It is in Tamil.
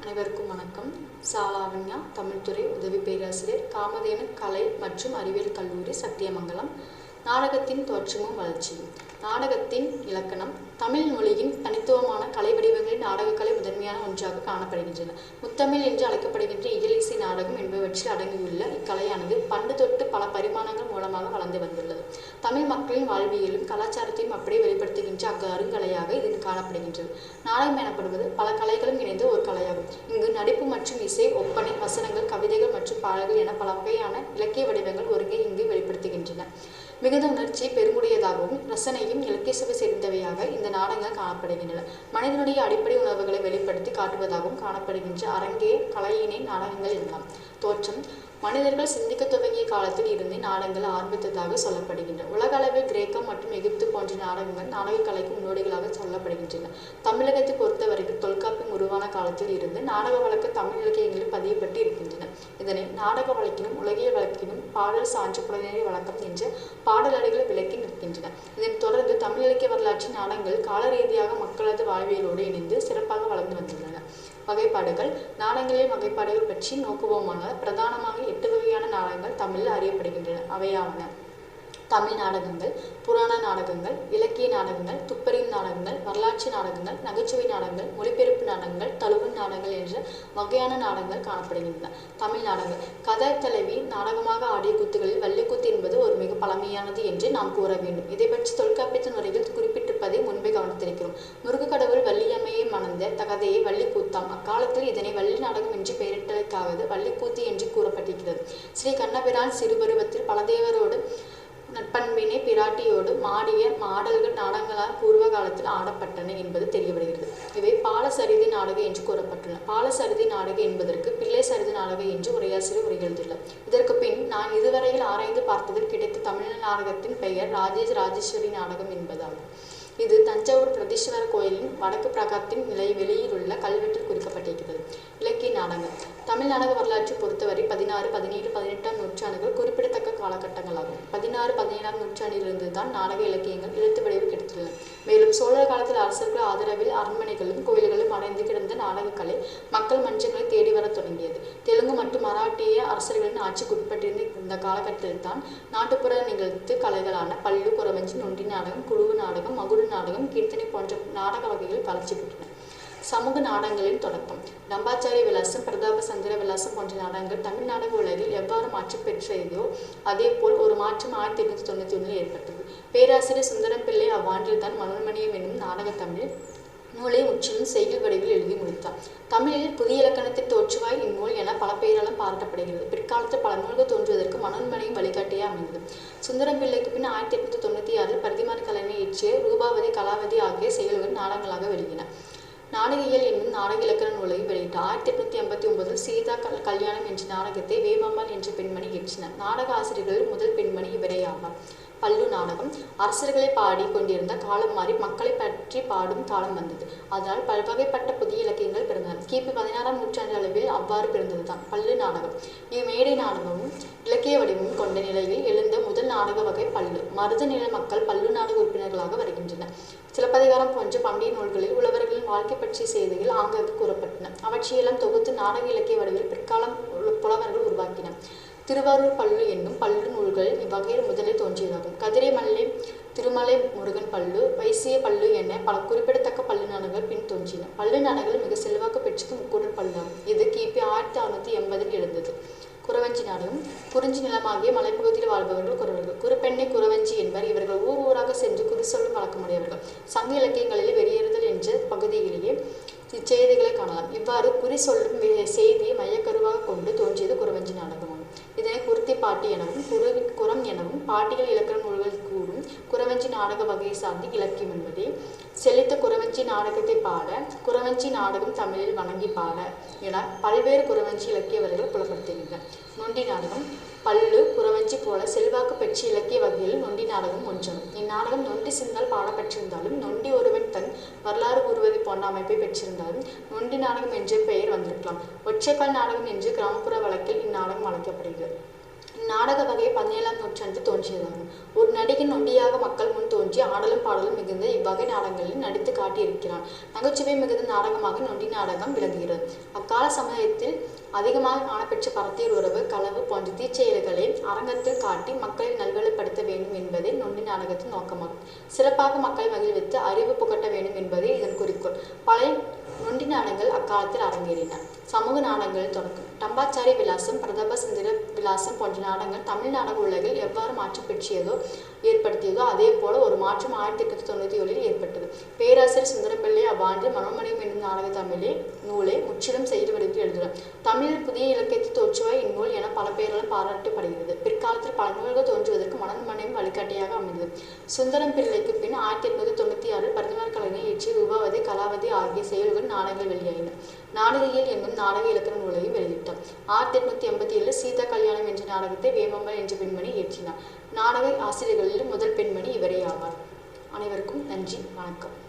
அனைவருக்கும் வணக்கம். சாலாவண்யா தமிழ்துறை உதவி பேராசிரியர் காமதேனு கலை மற்றும் அறிவியல் கல்லூரி சத்தியமங்கலம். நாடகத்தின் தோற்றமும் வளர்ச்சியும். நாடகத்தின் இலக்கணம் தமிழ் மொழியின் நாடகக்கலை ஒன்றாக காணப்படுகின்றன. முத்தமிழ் என்று அழைக்கப்படுகின்ற இயல் இசை நாடகம் என்பவற்றில் அடங்கியுள்ள இக்கலையானது பண்டு தொட்டு பல பரிமாணங்கள் மூலமாக வளர்ந்து வந்துள்ளது. தமிழ் மக்களின் வாழ்வியலும் கலாச்சாரத்தையும் அப்படியே வெளிப்படுத்துகின்ற அங்கு அருங்கலையாக இது காணப்படுகின்றது. நாடகம் எனப்படுவது பல கலைகளும் இணைந்த ஒரு கலையாகும். இங்கு நடிப்பு மற்றும் இசை ஒப்பனை வசனங்கள் கவிதைகள் மற்றும் பாடல்கள் என பல வகையான இலக்கிய வடிவங்கள் ஒருங்கே இங்கு வெளிப்படுத்துகின்றன. மிகுந்த உணர்ச்சி பெருங்குடையதாகவும் ரசனையும் இலக்கிய சுவை சேர்ந்தவையாக இந்த நாடகங்கள் காணப்படுகின்றன. மனிதனுடைய அடிப்படை உணர்வுகளை வெளிப்படுத்தி காட்டுவதாகவும் காணப்படுகின்ற அரங்கே கலையினை நாடகங்கள் எனலாம். தோற்றம். மனிதர்கள் சிந்திக்க துவங்கிய காலத்தில் இருந்தே நாடகங்கள் ஆரம்பித்ததாக சொல்லப்படுகின்றன. உலக அளவில் கிரேக்கம் மற்றும் எகிப்து போன்ற நாடகங்கள் நாடக கலைக்கு முன்னோடிகளாக சொல்லப்படுகின்றன. தமிழகத்தை பொறுத்தவரைக்கும் தொல்காப்பியம் உருவான காலத்தில் இருந்து நாடக வழக்கு தமிழ் இலக்கியங்களில் பதியப்பட்டு இருக்கின்றன. இதனை நாடக வழக்கினும் உலகியல் வழக்கினும் பாடல் சான்று புலனறி வழக்கம் என்ற பாடலடிகள் விளக்கி நிற்கின்றன. இதனைத் தொடர்ந்து தமிழ் இலக்கிய வரலாற்றின் நாடகங்கள் கால ரீதியாக மக்களது வாழ்வியலோடு இணைந்து சிறப்பாக வளர்ந்து வந்துள்ளன. வகைப்பாடுகள். நாடகங்களின் வகைப்பாடுகள் பற்றி நோக்குவோமானால் பிரதானமாக எட்டு வகையான நாடகங்கள் தமிழில் அறியப்படுகின்றன. அவையாவன. தமிழ் நாடகங்கள் புராண நாடகங்கள் இலக்கிய நாடகங்கள் துப்பறியும் நாடகங்கள் வரலாற்று நாடகங்கள் நகைச்சுவை நாடகங்கள் மொழிபெயர்ப்பு நாடகங்கள் நாடகங்கள் என்ற வகையான நாடகங்கள் காணப்படுகின்றன. தமிழ் நாடகங்கள் கதை தலைவி நாடகமாக ஆடிய குத்துகளில் வள்ளிக்குத்து என்பது ஒரு மிக பழமையானது என்று நாம் கூற வேண்டும். இதை பற்றி தொல்காப்பியத்தின் உரையில் குறிப்பிட்டிருப்பதை முன்பே கவனித்திருக்கிறோம் முருக கடவுள் வள்ளியம்மையை மணந்த தகதையை வள்ளிக்கூத்தாம். அக்காலத்தில் இதனை வள்ளி நாடகம் என்று பெயரிட்டதற்காவது வள்ளிக்கூத்து என்று கூறப்பட்டிருக்கிறது. ஸ்ரீ கண்ணபிரான் சிறுபருவத்தில் பலதேவரோடு தேவரோடு பிராட்டியோடு மாடிய மாடல்கள் நாடகங்களால் பூர்வ காலத்தில் ஆடப்பட்டன என்பது தெரியவருகிறது. இவை பாலசரிதி நாடகம் என்று கூறப்பட்டுள்ளன. பாலசரிதி நாடகம் என்பதற்கு பிள்ளை சரிதி நாடகம் என்று உரையாசிரியர் உரையெழுந்துள்ளார் இதற்கு பின் நான் இதுவரையில் ஆராய்ந்து பார்த்ததில் கிடைத்த தமிழ் நாடகத்தின் பெயர் ராஜேஷ் ராஜேஸ்வரி நாடகம் என்பதாகும். இது தஞ்சாவூர் பிரதீஸ்வரர் கோயிலின் வடக்கு பிரகாரத்தின் நிலை வெளியில் உள்ள கல்வெட்டில் குறிக்கப்பட்டிருக்கிறது. இலக்கிய நாடகம். தமிழ் நாடக வரலாற்றை பொறுத்தவரை பதினாறு பதினேழு பதினெட்டாம் நூற்றாண்டுகள் குறிப்பிட்ட காலகட்டங்களாகும். பதினாறு பதினேழாம் நூற்றாண்டிலிருந்து தான் நாடக இலக்கியங்கள் எழுத்து வடிவில் கிடைத்துள்ளன மேலும் சோழர் காலத்தில் அரசர்கள் ஆதரவில் அரண்மனைகளும் கோயில்களும் அடைந்து கிடந்த நாடகக்கலை மக்கள் மன்றங்களை தேடி வரத் தொடங்கியது. தெலுங்கு மற்றும் மராட்டிய அரசர்களின் ஆட்சிக்கு உட்பட்டிருந்த இந்த காலகட்டத்தில் தான் நாட்டுப்புற நிகழ்த்து கலைகளான பல்லு குறவஞ்சி நொண்டி நாடகம் குழுவு நாடகம் மகுடு நாடகம் கீர்த்தனை போன்ற நாடக வகைகள் வளர்ச்சி பெற்றன. சமூக நாடகங்களின் தொடக்கம். நம்பாச்சாரிய விலாசம் பிரதாப சந்திர விலாசம் போன்ற நாடகங்கள் தமிழ் நாடக உலகில் எவ்வாறு மாற்றம் பெற்றதோ அதே போல் ஒரு மாற்றம் ஆயிரத்தி எட்நூத்தி தொண்ணூத்தி ஒன்றில் ஏற்பட்டது. பேராசிரியர் சுந்தரம் பிள்ளை அவ்வாண்டில் தான் மனோன்மணியம் என்னும் நாடக தமிழ் நூலை முற்றிலும் செய்யுள் வடிவில் எழுதி முடித்தார். தமிழில் புதிய இலக்கணத்தை தோற்றுவாய் இந்நூல் என பல பெயராலும் பாராட்டப்படுகிறது. பிற்காலத்தில் பல நூல்கள் தோன்றுவதற்கு மனோன்மணியும் வழிகாட்டியே அமைந்தது. சுந்தரம் பிள்ளைக்கு பின் ஆயிரத்தி எட்நூத்தி தொண்ணூத்தி ஆறில் பிரதிமான் கலைஞர் இயற்றிய ரூபாவதி கலாவதி ஆகிய செயல்கள் நாடகங்களாக வெளியின. நாடகியல் என்னும் நாடக இலக்கண நூலை வெளியிட்டார். ஆயிரத்தி எட்நூத்தி எண்பத்தி ஒன்பதில் சீதா கல் கல்யாணம் என்ற நாடகத்தை வேமம்மாள் என்ற பெண்மணி இயற்றினார். நாடக ஆசிரியர்களில் முதல் பெண்மணி இவரே ஆவார் பல்லு நாடகம். அரசர்களை பாடி கொண்டிருந்த காலம் மாறி மக்களை பற்றி பாடும் காலம் வந்தது. அதனால் பல்வகைப்பட்ட புதிய இலக்கியங்கள் பிறந்தன. கிபி பதினாறாம் நூற்றாண்டு அளவில் அவ்வாறு பிறந்ததுதான். பல்லு நாடகம். இவ் மேடை நாடகமும் இலக்கிய வடிவமும் கொண்ட நிலையில் எழுந்த முதல் நாடக வகை பல்லு. மருத நில மக்கள் பல்லு நாடக உறுப்பினர்களாக வருகின்றனர். சிலப்பதிகாரம் போன்ற பண்டைய நூல்களில் உழவர்களின் வாழ்க்கை பற்றிய செய்திகள் ஆங்காங்கு கூறப்பட்டன. அவற்றையெல்லாம் தொகுத்து நாடக இலக்கிய வடிவில் பிற்காலம் புலவர்கள் உருவாக்கின. திருவாரூர் பல்லு என்னும் பல்லு நூல்கள் இவ்வகையில் முதலில் தோன்றியதாகும். கதிரை மல்லை திருமலை முருகன் பல்லு வைசிய பல்லு என பல குறிப்பிடத்தக்க பல்லு நாடுகள் பின் தோன்றின. பல்லு நாடகங்கள் மிக செல்வாக்கு பெற்றது முக்கூடல் பல்லாகும். இது கிபி ஆயிரத்தி அறுநூத்தி எண்பதில் எழுந்தது. குறவஞ்சி நாடகம் குறிஞ்சி நிலமாகிய மலைப்பகுதியில் வாழ்பவர்கள் குறவர்கள். குறுப்பெண்ணை குறவஞ்சி என்பர் இவர்கள் ஊர் ஊராக சென்று குறி சொல்லும் வழக்கமுடையவர்கள். சங்க இலக்கியங்களில் வெளியேறு என்ற பகுதியிலேயே இச்செய்திகளை காணலாம். இவ்வாறு குறி சொல்லும் செய்தியை மையக்கருவாக கொண்டு தோன்றியது குறவஞ்சி நாடகமாகும். இதனை குருத்தி பாட்டி எனவும் குரு குரம் எனவும் பாட்டிகள் இலக்கண நூல்கள் குறவஞ்சி நாடக வகையை சார்ந்து இலக்கியம் என்பதே. செழித்த குறவஞ்சி நாடகத்தை பாட குறவஞ்சி நாடகம் தமிழில் வணங்கி பாட என பல்வேறு குறவஞ்சி இலக்கிய வகைகள் புலப்படுத்துகின்றன. நொண்டி நாடகம் பல்லு குறவஞ்சி போல செல்வாக்கு பெற்ற இலக்கிய வகையில் நொண்டி நாடகம் ஒன்றாகும் இந்நாடகம் நொண்டி சிந்தால் பாடப்பெற்றிருந்தாலும் நொண்டி ஒருவன் தன் வரலாறு கூறுவது போன்ற அமைப்பை பெற்றிருந்தாலும் நொண்டி நாடகம் என்ற பெயர் வந்திருக்கலாம். ஒற்றைக்கால் நாடகம் என்று கிராமப்புற வழக்கில் இந்நாடகம் அழைக்கப்படுகிறது. நாடக வகை பதினேழாம் நூற்றாண்டு தோன்றியதாகும். ஒரு நடிகை நொண்டியாக மக்கள் முன் தோன்றி ஆடலும் பாடலும் மிகுந்த இவ்வகை நாடகங்களில் நடித்து காட்டியிருக்கிறான் நகைச்சுவை மிகுந்த நாடகமாக நொண்டி நாடகம் விளங்குகிறது. அக்கால சமயத்தில் அதிகமாக காணப்பெற்ற பரத்தியர் உறவு களவு போன்ற தீச்செயல்களை அரங்கத்தில் காட்டி மக்களை நல்வழிப்படுத்த வேண்டும் என்பதே நொண்டி நாடகத்தின் நோக்கமாகும். சிறப்பாக மக்களை மகிழ்வித்து அறிவு புகட்ட வேண்டும் என்பதே இதன் குறிக்கோள். பழைய நொண்டி நாடங்கள் காலத்தில் அரங்கேறின சமூக நாடகங்கள் தொடக்கம். டம்பாச்சாரி விலாசம் பிரதப சுந்தர விலாசம் போன்ற நாடகங்கள் தமிழ் நாடக உலகில் எவ்வாறு மாற்றம் பெற்றியதோ ஏற்படுத்தியதோ அதே போல ஒரு மாற்றம் ஆயிரத்தி எட்நூத்தி தொண்ணூற்றி ஏழில் ஏற்பட்டது. பேராசிரியர் சுந்தரம்பிள்ளை அவ்வாண்டு மனோமணியம் என்னும் நாடக தமிழே நூலை முற்றிலும் செய்து வடிவில் எழுதினார் தமிழில் புதிய இலக்கியத்தை தோற்றுவாய் இந்நூல் என பல பெயரால் பாராட்டப்படுகிறது. பிற்காலத்தில் பல நூல்கள் தோன்றுவதற்கு மனோமணியம் வழிகாட்டியாக அமைந்தது. சுந்தரம் பிள்ளைக்கு பின் ஆயிரத்தி எட்நூத்தி தொண்ணூற்றி ஆறில் பிரதமர் கலைஞர் இயற்றிய ரூபாவதி கலாவதி ஆகிய செயல்கள் நாடகங்கள் வெளியாயின. நாடகியல் என்னும் நாடக இலக்கண நூலையும் வெளியிட்டார். ஆயிரத்தி எட்நூத்தி எண்பத்தி ஏழில் சீதா கல்யாணம் என்ற நாடகத்தை வேமம்மல் என்ற பெண்மணி இயற்றினார். நாடக ஆசிரியர்களில் முதல் பெண்மணி இவரே ஆவார். அனைவருக்கும் நன்றி வணக்கம்.